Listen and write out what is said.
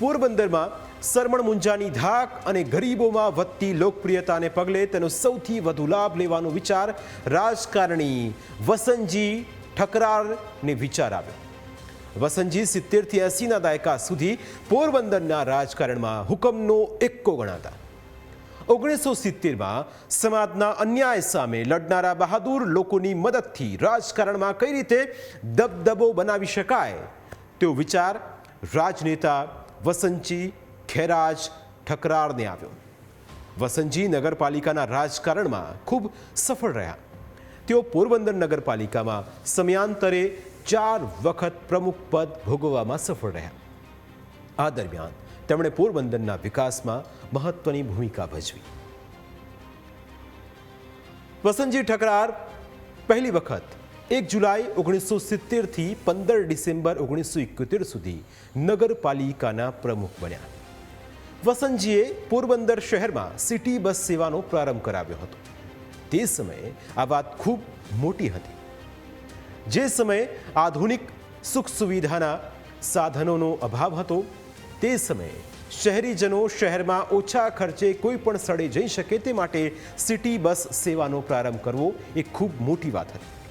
પોરબંદરમાં સરમણ મુંજાની ધાક અને ગરીબોમાં વધતી લોકપ્રિયતાને પગલે તેનો સૌથી વધુ લાભ લેવાનો વિચાર રાજકારણી વસંતજી ઠકરારને વિચાર આવ્યો. વસંતજી સિત્તેરથી એંસીના દાયકા સુધી પોરબંદરના રાજકારણમાં હુકમનો એક્કો ગણાતા. ઓગણીસો સિત્તેરમાં સમાજના અન્યાય સામે લડનારા બહાદુર લોકોની મદદથી રાજકારણમાં કઈ રીતે દબદબો બનાવી શકાય તેવો વિચાર રાજનેતા વસંતજી ખેરાજ ઠકરારને આવ્યો. વસંતજી નગરપાલિકાના રાજકારણમાં ખૂબ સફળ રહ્યા. તેઓ પોરબંદર નગરપાલિકામાં સમયાંતરે ચાર વખત પ્રમુખ પદ ભોગવવામાં સફળ રહ્યા. આ દરમિયાન તેમણે પોરબંદરના વિકાસમાં મહત્વની ભૂમિકા ભજવી. વસંતજી ઠકરાર પહેલી વખત એક જુલાઈ ઓગણીસો સિત્તેરથી પંદર ડિસેમ્બર ઓગણીસો એકોતેર સુધી નગરપાલિકાના પ્રમુખ બન્યા. વસંતજીએ પોરબંદર શહેરમાં સિટી બસ સેવાનો પ્રારંભ કરાવ્યો હતો. તે સમયે આ વાત ખૂબ મોટી હતી. જે સમયે આધુનિક સુખ સુવિધાના સાધનોનો અભાવ હતો, તે સમયે શહેરીજનો શહેરમાં ઓછા ખર્ચે કોઈ પણ સ્થળે જઈ શકે તે માટે સિટી બસ સેવાનો પ્રારંભ કરવો એ ખૂબ મોટી વાત હતી.